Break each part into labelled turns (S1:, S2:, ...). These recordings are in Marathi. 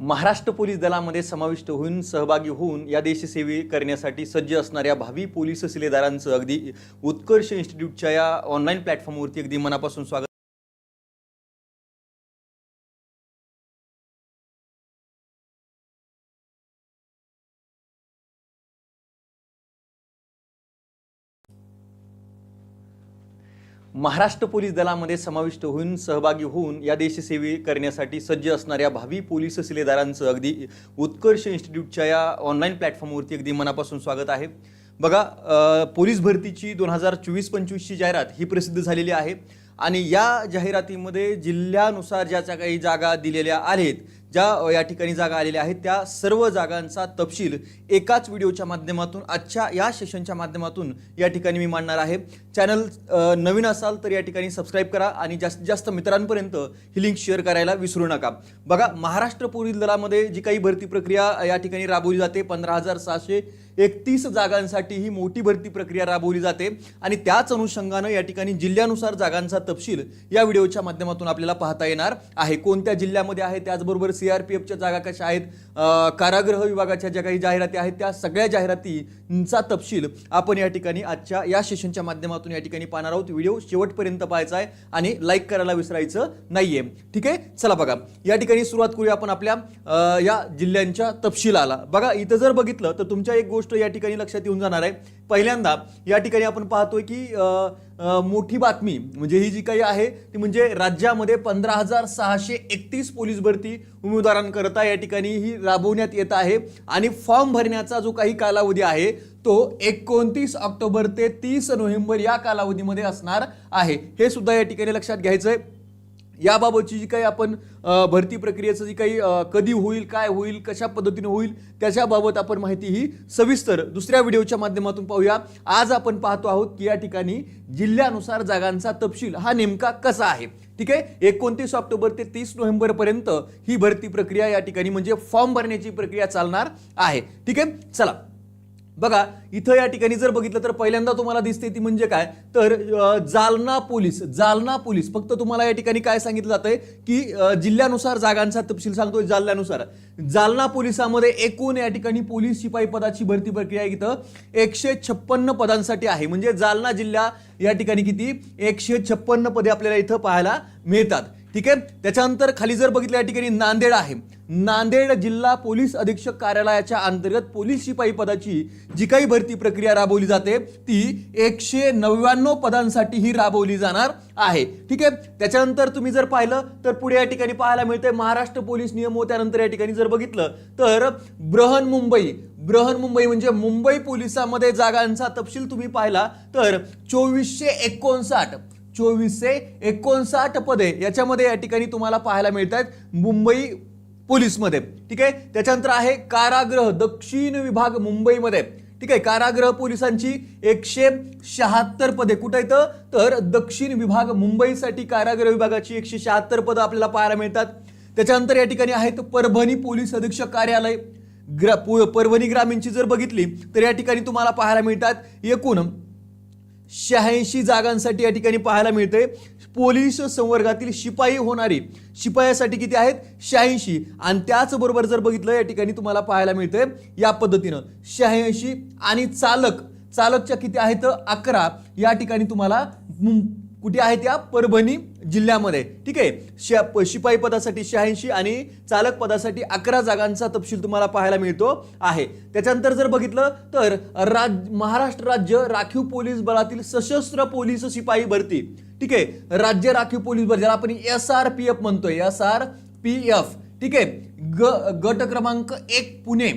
S1: महाराष्ट्र पोलीस दलामध्ये समाविष्ट होऊन सहभागी होऊन या देशसेवे करण्यासाठी सज्ज असणाऱ्या भावी पोलीस शिलेदारांचं अगदी उत्कर्ष इन्स्टिट्यूटच्या या ऑनलाईन प्लॅटफॉर्मवरती अगदी मनापासून स्वागत महाराष्ट्र पोलीस दलामध्ये समाविष्ट होऊन सहभागी होऊन या देशसेवी करण्यासाठी सज्ज असणाऱ्या भावी पोलीस शिलेदारांचं अगदी उत्कर्ष इन्स्टिट्यूटच्या या ऑनलाईन प्लॅटफॉर्मवरती अगदी मनापासून स्वागत आहे. बघा पोलीस भरतीची दोन हजार चोवीस पंचवीसची जाहिरात ही प्रसिद्ध झालेली आहे आणि या जाहिरातीमध्ये जिल्ह्यानुसार ज्या ज्या काही जागा दिलेल्या आहेत ज्या या ठिकाणी जागा आलेल्या आहेत त्या सर्व जागांचा तपशील एकाच व्हिडिओच्या माध्यमातून आजच्या या सेशनच्या माध्यमातून या ठिकाणी मी मांडणार आहे. चॅनल नवीन असाल तर या ठिकाणी सबस्क्राईब करा आणि जास्तीत जास्त मित्रांपर्यंत ही लिंक शेअर करायला विसरू नका. बघा महाराष्ट्र पोलीस दलामध्ये जी काही भरती प्रक्रिया या ठिकाणी राबवली जाते पंधरा हजार सहाशे एकतीस जागांसाठी ही मोठी भरती प्रक्रिया राबवली जाते आणि त्याच अनुषंगानं या ठिकाणी जिल्ह्यानुसार जागांचा तपशील या व्हिडिओच्या माध्यमातून आपल्याला पाहता येणार आहे. कोणत्या जिल्ह्यामध्ये आहे त्याचबरोबर सीआरपीएफच्या जागा कशा आहेत? कारागृह विभागाच्या ज्या काही जाहिराती आहेत त्या सगळ्या जाहिरातींचा तपशील आपण या ठिकाणी आजच्या या सेशनच्या माध्यमातून या ठिकाणी पाहणार आहोत. व्हिडिओ शेवटपर्यंत पाहायचा आहे आणि लाईक करायला विसरायचं नाहीये. ठीक आहे? चला बघा. या ठिकाणी सुरुवात करूया आपण आपल्या या जिल्ह्यांच्या तपशिलाला. बघा इथं जर बघितलं तर तुमच्या एक गोष्ट या ठिकाणी लक्षात येऊन जाणार आहे. पहिल्यांदा या ठिकाणी आपण पाहतोय की मोठी बातमी म्हणजे ही जी काही आहे ती म्हणजे राज्यामध्ये पंधरा हजार सहाशे एकतीस पोलीस भरती उमेदवारांकरता या ठिकाणी ही राबवण्यात येत आहे आणि फॉर्म भरण्याचा जो काही कालावधी आहे तो एकोणतीस ऑक्टोबर ते तीस नोव्हेंबर या कालावधीमध्ये असणार आहे. हे सुद्धा या ठिकाणी लक्षात घ्यायचं आहे याबाबतची जी काही आपण भरती प्रक्रियेचं जी काही कधी होईल काय होईल कशा पद्धतीने होईल त्याच्याबाबत आपण माहिती ही सविस्तर दुसऱ्या व्हिडिओच्या माध्यमातून पाहूया. आज आपण पाहतो आहोत की या ठिकाणी जिल्ह्यानुसार जागांचा तपशील हा नेमका कसा आहे. ठीक आहे? एकोणतीस ऑक्टोबर ते तीस नोव्हेंबर पर्यंत ही भरती प्रक्रिया या ठिकाणी म्हणजे फॉर्म भरण्याची प्रक्रिया चालणार आहे. ठीक आहे? चला. बघा इथं या ठिकाणी जर बघितलं तर पहिल्यांदा तुम्हाला दिसते ती म्हणजे काय? तर जालना पोलीस जालना पोलीस. फक्त तुम्हाला या ठिकाणी काय सांगितलं जातंय की जिल्ह्यानुसार जागांचा तपशील सांगतोय जालन्यानुसार. जालना पोलिसामध्ये एकूण या ठिकाणी पोलीस शिपाई पदाची भरती प्रक्रिया इथं. एकशे छप्पन्न पदांसाठी आहे. म्हणजे जालना जिल्हा या ठिकाणी किती? एकशे छप्पन्न पदे आपल्याला इथं पाहायला मिळतात. ठीक आहे? त्याच्यानंतर खाली जर बघितलं या ठिकाणी नांदेड आहे. नांदेड जिल्हा पोलीस अधीक्षक कार्यालयाच्या अंतर्गत पोलीस शिपाई पदाची जी काही भरती प्रक्रिया राबवली जाते ती एकशे नव्याण्णव पदांसाठी ही राबवली जाणार आहे. ठीक आहे? त्याच्यानंतर तुम्ही जर पाहिलं तर पुढे या ठिकाणी पाहायला मिळतंय महाराष्ट्र पोलीस नियम व त्यानंतर या ठिकाणी जर बघितलं तर ब्रहन मुंबई ब्रहन मुंबई म्हणजे मुंबई पोलिसामध्ये जागांचा तपशील तुम्ही पाहिला तर चोवीसशे एकोणसाठ चोवीसशे एकोणसाठ पदे याच्यामध्ये या ठिकाणी तुम्हाला पाहायला मिळत आहेत मुंबई पोलीसमध्ये. ठीक आहे? त्याच्यानंतर आहे कारागृह दक्षिण विभाग मुंबईमध्ये. ठीक आहे? कारागृह पोलिसांची एकशे शहात्तर पदे. कुठं येतं तर दक्षिण विभाग मुंबईसाठी कारागृह विभागाची एकशे शहात्तर पदं आपल्याला पाहायला मिळतात. त्याच्यानंतर या ठिकाणी आहेत परभणी पोलीस अधीक्षक कार्यालय. ग्रा परभणी ग्रामीणची जर बघितली तर या ठिकाणी तुम्हाला पाहायला मिळतात एकूण शहाऐंशी जागांसाठी या ठिकाणी पाहायला मिळते पोलीस संवर्गातील शिपाई होणारी शिपायासाठी किती आहेत? शहाऐंशी. आणि त्याचबरोबर जर बघितलं या ठिकाणी तुम्हाला पाहायला मिळते या पद्धतीनं शहाऐंशी आणि चालक चालकच्या किती आहेत? अकरा. या ठिकाणी तुम्हाला कुठे आहेत त्या? परभणी जिल्ह्यामध्ये. ठीक आहे? श शिपाई पदासाठी शहाऐंशी आणि चालक पदासाठी अकरा जागांचा तपशील तुम्हाला पाहायला मिळतो आहे. त्याच्यानंतर जर बघितलं तर राज महाराष्ट्र राज्य राखीव पोलीस बलातील सशस्त्र पोलीस शिपाई भरती. ठीक आहे? राज्य राखीव पोलीस बल ज्याला आपण एस आर पी एफ म्हणतोय. एस आर पी एफ ठीक आहे? ग गट क्रमांक एक पुणे.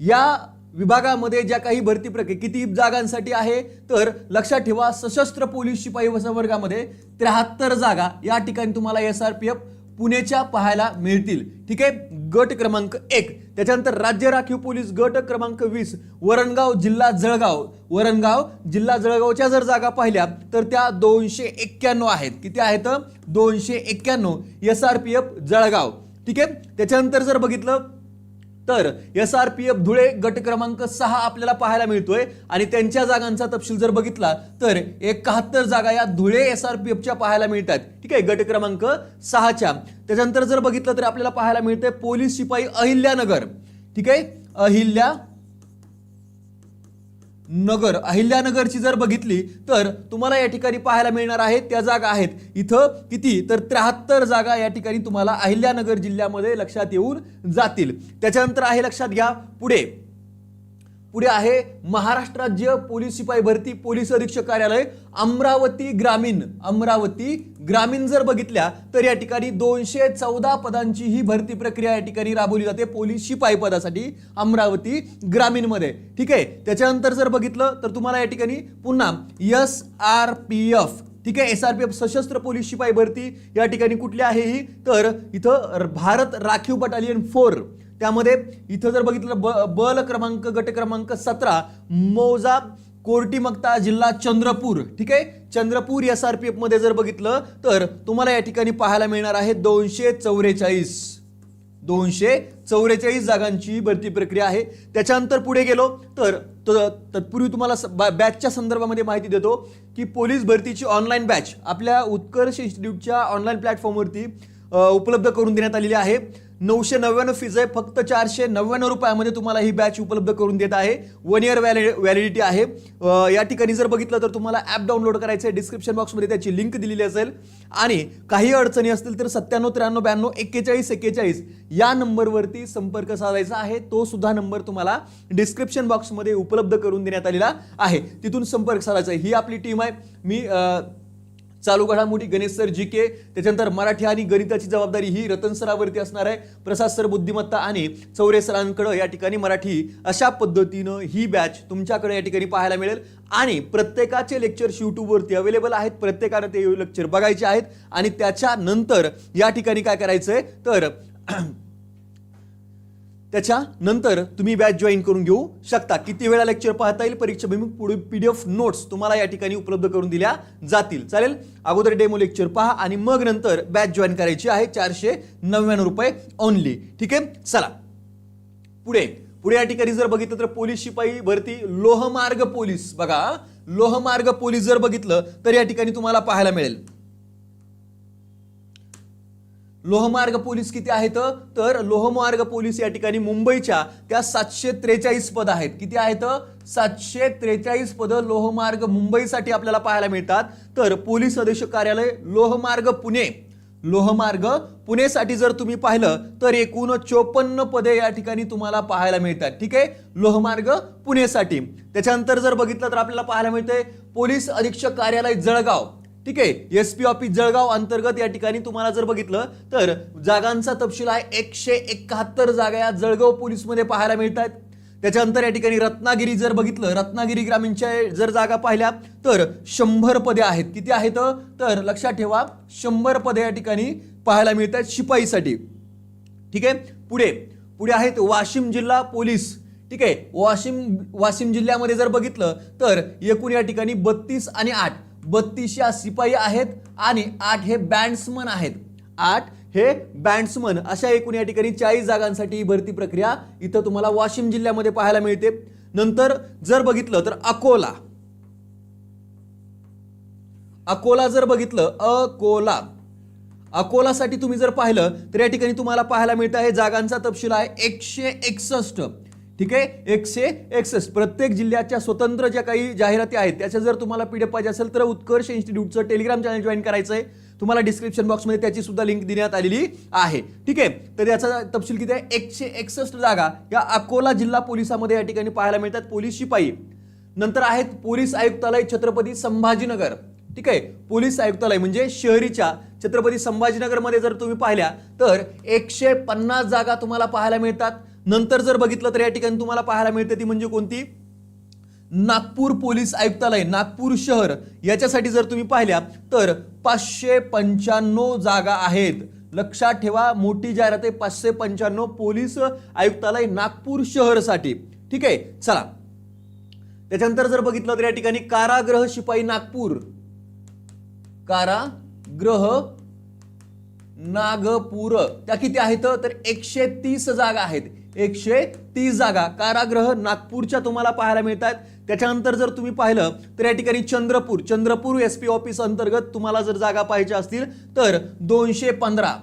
S1: या विभागामध्ये ज्या काही भरती प्रक्रिया किती जागांसाठी आहे तर लक्षात ठेवा सशस्त्र पोलीस शिपाई वर्गामध्ये त्र्याहत्तर जागा या ठिकाणी तुम्हाला एस आर पी एफ पुणेच्या पाहायला मिळतील. ठीक आहे? गट क्रमांक एक. त्याच्यानंतर राज्य राखीव पोलीस गट क्रमांक वीस वरणगाव जिल्हा जळगाव. वरणगाव जिल्हा जळगावच्या जर जागा पाहिल्या तर त्या दोनशे एक्क्याण्णव आहेत. किती आहेत? दोनशे एक्क्याण्णव. S R P F Jalgaon. ठीक आहे? त्याच्यानंतर जर बघितलं तर S R P F Dhule गट क्रमांक सहा आपल्याला पाहायला मिळतोय. आणि त्यांच्या जागांचा तपशील जर बघितला तर एकाहत्तर जागा या धुळे एस आर पी एफच्या पाहायला मिळतात. ठीक आहे गट क्रमांक सहाच्या. त्याच्यानंतर जर बघितलं तर आपल्याला पाहायला मिळतंय पोलीस शिपाई अहिल्यानगर. ठीक आहे अहिल्या नगर अहिल्यानगरची जर बघितली तर तुम्हाला या ठिकाणी पाहायला मिळणार आहेत त्या जागा आहेत. इथं किती? तर त्र्याहत्तर जागा या ठिकाणी तुम्हाला अहिल्यानगर जिल्ह्यामध्ये लक्षात येऊन जातील. त्याच्यानंतर आहे लक्षात घ्या पुढे. पुढे आहे महाराष्ट्र राज्य पोलीस शिपाई भरती पोलीस अधीक्षक कार्यालय अमरावती ग्रामीण. अमरावती ग्रामीण जर बघितल्या तर या ठिकाणी दोनशे चौदा पदांची ही भरती प्रक्रिया या ठिकाणी राबवली जाते पोलीस शिपाई पदासाठी अमरावती ग्रामीणमध्ये. ठीक आहे? त्याच्यानंतर जर बघितलं तर तुम्हाला या ठिकाणी पुन्हा एस आर पी एफ ठीक आहे? एस आर पी एफ सशस्त्र पोलीस शिपाई भरती या ठिकाणी कुठली आहे ही? तर इथं भारत राखीव बटालियन फोर त्यामध्ये इथं जर बघितलं ब बल क्रमांक गट क्रमांक सतरा मौजा कोर्टीमक्ता जिल्हा चंद्रपूर. ठीक आहे? चंद्रपूर एस आर पी एफमध्ये जर बघितलं तर तुम्हाला या ठिकाणी पाहायला मिळणार आहे दोनशे चौवेचाळीस दोनशे चौवेचाळीस जागांची भरती प्रक्रिया आहे. त्याच्यानंतर पुढे गेलो तर त- तत्पूर्वी तुम्हाला स- बॅ- बॅचच्या संदर्भामध्ये माहिती देतो की पोलीस भरतीची ऑनलाईन बॅच आपल्या उत्कर्ष इन्स्टिट्यूटच्या ऑनलाईन प्लॅटफॉर्मवरती उपलब्ध करून देण्यात आलेली आहे. नऊशे नव्याण्णव फीज आहे. फक्त चारशे नव्याण्णव रुपयामध्ये तुम्हाला ही बॅच उपलब्ध करून देत आहे. वन इयर व्हॅलिडिटी आहे. या ठिकाणी जर बघितलं तर तुम्हाला ॲप डाउनलोड करायचं आहे डिस्क्रिप्शन बॉक्समध्ये त्याची लिंक दिलेली असेल. आणि काही अडचणी असतील तर सत्त्याण्णव त्र्याण्णव ब्याण्णव एक्केचाळीस एक्केचाळीस या नंबरवरती संपर्क साधायचा आहे. तो सुद्धा नंबर तुम्हाला डिस्क्रिप्शन बॉक्समध्ये उपलब्ध करून देण्यात आलेला आहे. तिथून संपर्क साधायचा आहे. ही आपली टीम आहे. मी चालू घडामोडी गणेश सर जी के त्याच्यानंतर मराठी आणि गणिताची जबाबदारी ही रतन सरावरती असणार आहे. प्रसाद सर बुद्धिमत्ता आणि चौरे सरांकडं या ठिकाणी मराठी अशा पद्धतीनं ही बॅच तुमच्याकडे या ठिकाणी पाहायला मिळेल. आणि प्रत्येकाचे लेक्चर्स यूट्यूबवरती अवेलेबल आहेत. प्रत्येकानं ते लेक्चर बघायचे आहेत. आणि त्याच्यानंतर या ठिकाणी काय करायचंय? तर त्याच्यानंतर तुम्ही बॅच जॉईन करून घेऊ शकता. किती वेळा लेक्चर पाहता येईल? परीक्षा पी पुढे पीडीएफ नोट्स तुम्हाला या ठिकाणी उपलब्ध करून दिल्या जातील. चालेल? अगोदर डेमो लेक्चर पहा आणि मग नंतर बॅच जॉईन करायची आहे चारशे नव्याण्णव रुपये ओनली ठीक आहे? चला. पुढे. पुढे या ठिकाणी जर बघितलं तर पोलीस शिपाई भरती लोहमार्ग पोलीस. बघा लोहमार्ग पोलीस जर बघितलं तर या ठिकाणी तुम्हाला पाहायला मिळेल. लोहमार्ग पोलीस किती आहेत? तर लोहमार्ग पोलीस या ठिकाणी मुंबईच्या त्या सातशे त्रेचाळीस पद आहेत. किती आहेत? सातशे त्रेचाळीस पद लोहमार्ग मुंबईसाठी आपल्याला पाहायला मिळतात. तर पोलीस अधीक्षक कार्यालय लोहमार्ग पुणे. लोहमार्ग पुणेसाठी जर तुम्ही पाहिलं तर एकूण चोपन्न पदे या ठिकाणी तुम्हाला पाहायला मिळतात. ठीक आहे? लोहमार्ग पुणेसाठी. त्याच्यानंतर जर बघितलं तर आपल्याला पाहायला मिळतंय पोलीस अधीक्षक कार्यालय जळगाव. ठीक आहे. एस पी ऑफिस जळगाव अंतर्गत या ठिकाणी तुम्हाला जर बघितलं तर जागांचा तपशील आहे एकशे एकाहत्तर जागा या जळगाव पोलीसमध्ये पाहायला मिळत आहेत त्याच्यानंतर या ठिकाणी रत्नागिरी जर बघितलं रत्नागिरी ग्रामीणच्या जर जागा पाहिल्या तर शंभर पदे आहेत. किती आहेत? तर लक्षात ठेवा शंभर पदे या ठिकाणी पाहायला मिळतात शिपाईसाठी. ठीक आहे? पुढे पुढे आहेत वाशिम जिल्हा पोलीस. ठीक आहे? वाशिम वाशिम जिल्ह्यामध्ये जर बघितलं तर एकूण या ठिकाणी बत्तीस आणि आठ. बत्तीस या शिपाई आहेत आणि आठ हे बँड्समन आहेत. आठ हे बँड्समन अशा एकूण या ठिकाणी चाळीस जागांसाठी ही भरती प्रक्रिया इथं तुम्हाला वाशिम जिल्ह्यामध्ये पाहायला मिळते. नंतर जर बघितलं तर अकोला. अकोला जर बघितलं अकोला. अकोलासाठी तुम्ही जर पाहिलं तर या ठिकाणी तुम्हाला पाहायला मिळतं आहे जागांचा तपशील आहे एकशे एकसष्ट. ठीक आहे? एकशे एकसष्ट. प्रत्येक जिल्ह्याच्या स्वतंत्र ज्या काही जाहिराती आहेत त्याच्या जर तुम्हाला पीडीएफ पाहिजे असेल तर उत्कर्ष इन्स्टिट्यूटचं टेलिग्राम चॅनल जॉईन करायचं आहे तुम्हाला डिस्क्रिप्शन बॉक्समध्ये त्याची सुद्धा लिंक देण्यात आलेली आहे. ठीक आहे? तर याचा तपशील किती आहे? एकशे एकसष्ट जागा या अकोला जिल्हा पोलिसामध्ये या ठिकाणी पाहायला मिळतात. पोलीस शिपाई. नंतर आहेत पोलीस आयुक्तालय छत्रपती संभाजीनगर. ठीक आहे? पोलीस आयुक्तालय म्हणजे शहरीच्या छत्रपती संभाजीनगरमध्ये जर तुम्ही पाहिल्या तर एकशे पन्नास जागा तुम्हाला पाहायला मिळतात. नंतर जर बघितलं तर या ठिकाणी तुम्हाला पाहायला मिळते ती म्हणजे कोणती? नागपूर पोलीस आयुक्तालय नागपूर शहर. याच्यासाठी जर तुम्ही पाहिल्या तर पाचशे पंच्याण्णव जागा आहेत. लक्षात ठेवा मोठी जाहिरात आहे पाचशे पंच्याण्णव पोलीस आयुक्तालय नागपूर शहरसाठी. ठीक आहे? चला. त्याच्यानंतर जर बघितलं तर या ठिकाणी कारागृह शिपाई नागपूर. कारागृह नागपूर. त्या किती आहेत? तर एकशे तीस जागा आहेत. एकशे तीस जागा कारागृह नागपूरच्या तुम्हाला पाहायला मिळतात. त्याच्यानंतर जर तुम्ही पाहिलं तर या ठिकाणी Chandrapur. Chandrapur S P office अंतर्गत तुम्हाला जर जागा पाहिजे असतील तर दोनशे पंधरा.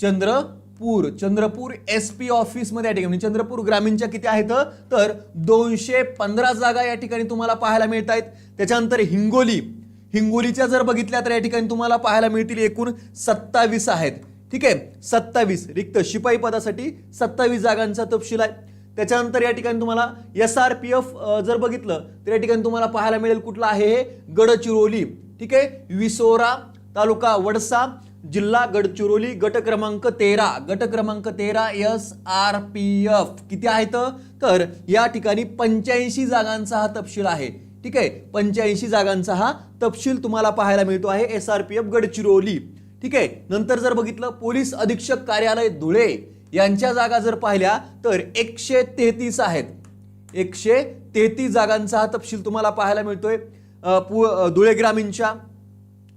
S1: चंद्रपूर. चंद्रपूर एस पी ऑफिसमध्ये या ठिकाणी म्हणजे चंद्रपूर ग्रामीणच्या किती आहेत तर दोनशे पंधरा जागा या ठिकाणी तुम्हाला पाहायला मिळत आहेत त्याच्यानंतर हिंगोली. हिंगोलीच्या जर बघितल्या तर या ठिकाणी तुम्हाला पाहायला मिळतील एकूण सत्तावीस आहेत. ठीक आहे. सत्तावीस. रिक्त शिपाई पदासाठी सत्तावीस जागांचा तपशील आहे. त्याच्यानंतर या ठिकाणी तुम्हाला एस आर पी एफ जर बघितलं तर या ठिकाणी तुम्हाला पाहायला मिळेल कुठलं आहे हे? गडचिरोली. ठीक आहे. विसोरा तालुका वडसा जिल्हा गडचिरोली गट क्रमांक तेरा. गट क्रमांक तेरा एस आर पी एफ किती आहेत? तर या ठिकाणी पंच्याऐंशी जागांचा हा तपशील आहे. ठीक आहे. पंच्याऐंशी जागांचा हा तपशील तुम्हाला पाहायला मिळतो आहे S R P F Gadchiroli. ठीक आहे. नंतर जर बघितलं पोलीस अधीक्षक कार्यालय धुळे यांच्या जागा जर पाहिल्या तर एकशे तेहतीस आहेत. एकशे तेहतीस जागांचा हा तपशील तुम्हाला पाहायला मिळतोय. पु- धुळे ग्रामीणच्या.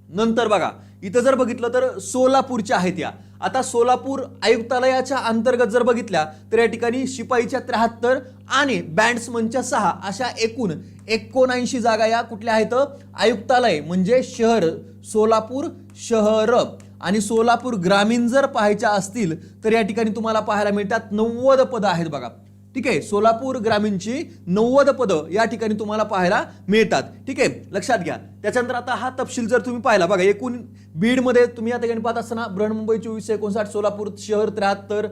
S1: नंतर बघा इथं जर बघितलं तर सोलापूरच्या आहेत या. आता सोलापूर आयुक्तालयाच्या अंतर्गत जर बघितल्या तर या ठिकाणी शिपाईच्या त्र्याहत्तर आणि बँड्समनच्या सहा अशा एकूण एकोणऐंशी जागा या कुठल्या आहेत? आयुक्तालय म्हणजे शहर सोलापूर शहर आणि सोलापूर ग्रामीण जर पाहायच्या असतील तर या ठिकाणी तुम्हाला पाहायला मिळतात नव्वद पदं आहेत बघा. ठीक आहे सोलापूर ग्रामीणची नव्वद पदं या ठिकाणी तुम्हाला पाहायला मिळतात. ठीक आहे लक्षात घ्या. त्याच्यानंतर आता हा तपशील जर तुम्ही पाहिला बघा एकूण बीडमध्ये तुम्ही या ठिकाणी पाहत असताना बृहन्मुंबई चोवीस एकोणसाठ सोलापूर शहर त्र्याहत्तर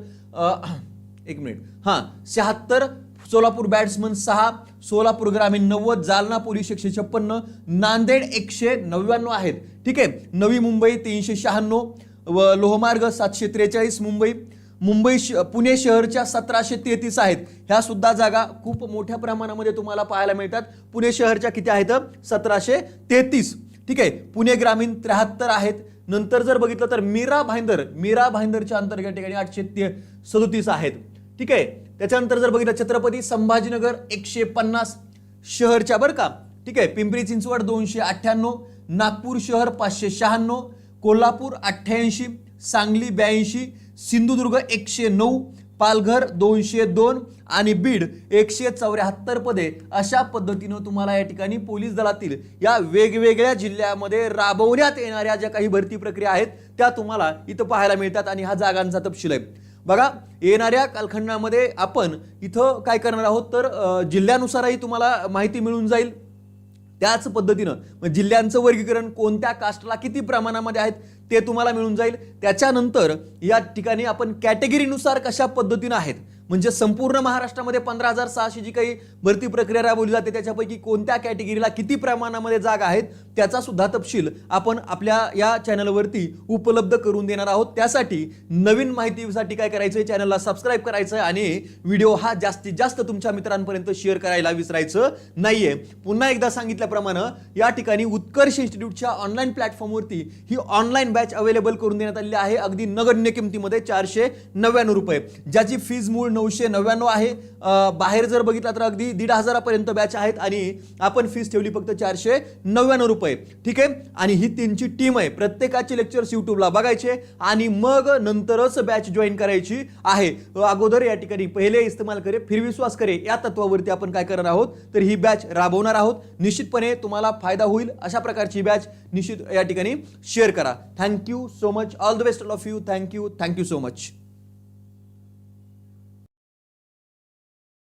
S1: एक मिनिट. हां शहात्तर सोलापूर बॅट्समन सहा सोलापूर ग्रामीण नव्वद जालना पोलीस एकशे छप्पन्न नांदेड एकशे नव्याण्णव आहेत. ठीक आहे? नवी मुंबई तीनशे शहाण्णव व लोहमार्ग सातशे त्रेचाळीस मुंबई मुंबई श पुणे शहरच्या सतराशे तेहतीस आहेत. ह्या सुद्धा जागा खूप मोठ्या प्रमाणामध्ये तुम्हाला पाहायला मिळतात. पुणे शहरच्या किती आहेत? सतराशे तेहतीस. ठीक आहे? पुणे ग्रामीण त्र्याहत्तर आहेत. नंतर जर बघितलं तर मीरा भाईंदर मीरा भाईंदरच्या अंतर्गत ठिकाणी आठशे ते सदोतीस आहेत. ठीक आहे? त्याच्यानंतर जर बघितलं छत्रपती संभाजीनगर एकशे पन्नास शहरच्या बरं का. ठीक आहे पिंपरी चिंचवड दोनशे अठ्ठ्याण्णव नागपूर शहर पाचशे शहाण्णव कोल्हापूर अठ्ठ्याऐंशी सांगली ब्याऐंशी सिंधुदुर्ग एकशे नऊ पालघर दोनशे दोन आणि बीड एकशे चौऱ्याहत्तर पदे अशा पद्धतीनं तुम्हाला या ठिकाणी पोलीस दलातील या वेगवेगळ्या जिल्ह्यामध्ये राबवण्यात येणाऱ्या ज्या काही भरती प्रक्रिया आहेत त्या तुम्हाला इथं पाहायला मिळतात आणि हा जागांचा तपशील आहे. बघा येणाऱ्या कालखंडामध्ये आपण इथं काय करणार आहोत तर जिल्ह्यानुसारही तुम्हाला माहिती मिळून जाईल. त्याच पद्धतीनं मग जिल्ह्यांचं वर्गीकरण कोणत्या कास्टला किती प्रमाणामध्ये आहेत ते तुम्हाला मिळून जाईल. त्याच्यानंतर या ठिकाणी आपण कॅटेगरीनुसार कशा पद्धतीनं आहेत? म्हणजे संपूर्ण महाराष्ट्रामध्ये पंधरा हजार सहाशे जी काही भरती प्रक्रिया राबवली जाते त्याच्यापैकी कोणत्या कॅटेगरीला किती प्रमाणामध्ये जागा आहेत? त्याचा सुद्धा तपशील आपण आपल्या या चॅनलवरती उपलब्ध करून देणार आहोत. त्यासाठी नवीन माहितीसाठी काय करायचं आहे चॅनलला सबस्क्राईब करायचं आहे आणि व्हिडिओ हा जास्तीत जास्त तुमच्या मित्रांपर्यंत शेअर करायला विसरायचं नाहीये. पुन्हा एकदा सांगितल्याप्रमाणे या ठिकाणी उत्कर्ष इन्स्टिट्यूटच्या ऑनलाईन प्लॅटफॉर्मवरती ही ऑनलाईन बॅच अवेलेबल करून देण्यात आलेली आहे. अगदी नगण्य किमतीमध्ये चारशे नव्याण्णव रुपये. ज्याची फीज मूळ नऊशे नव्याण्णव आहे. बाहेर जर बघितला तर अगदी दीड हजारापर्यंत बॅच आहेत आणि आपण फीज ठेवली फक्त चारशे नव्याण्णव रुपये. ठीक आहे? आणि ही तीनची टीम आहे. प्रत्येकाचे लेक्चर्स युट्यूबला बघायचे आणि मग नंतरच बॅच जॉईन करायची आहे. अगोदर या ठिकाणी पहिले इस्तेमाल करे फिर विश्वास करे. या तत्वावरती आपण काय करणार आहोत? तर ही बॅच राबवणार आहोत. निश्चितपणे तुम्हाला फायदा होईल. अशा प्रकारची बॅच निश्चित या ठिकाणी शेअर करा. Thank you so much all the best of you thank you thank you so much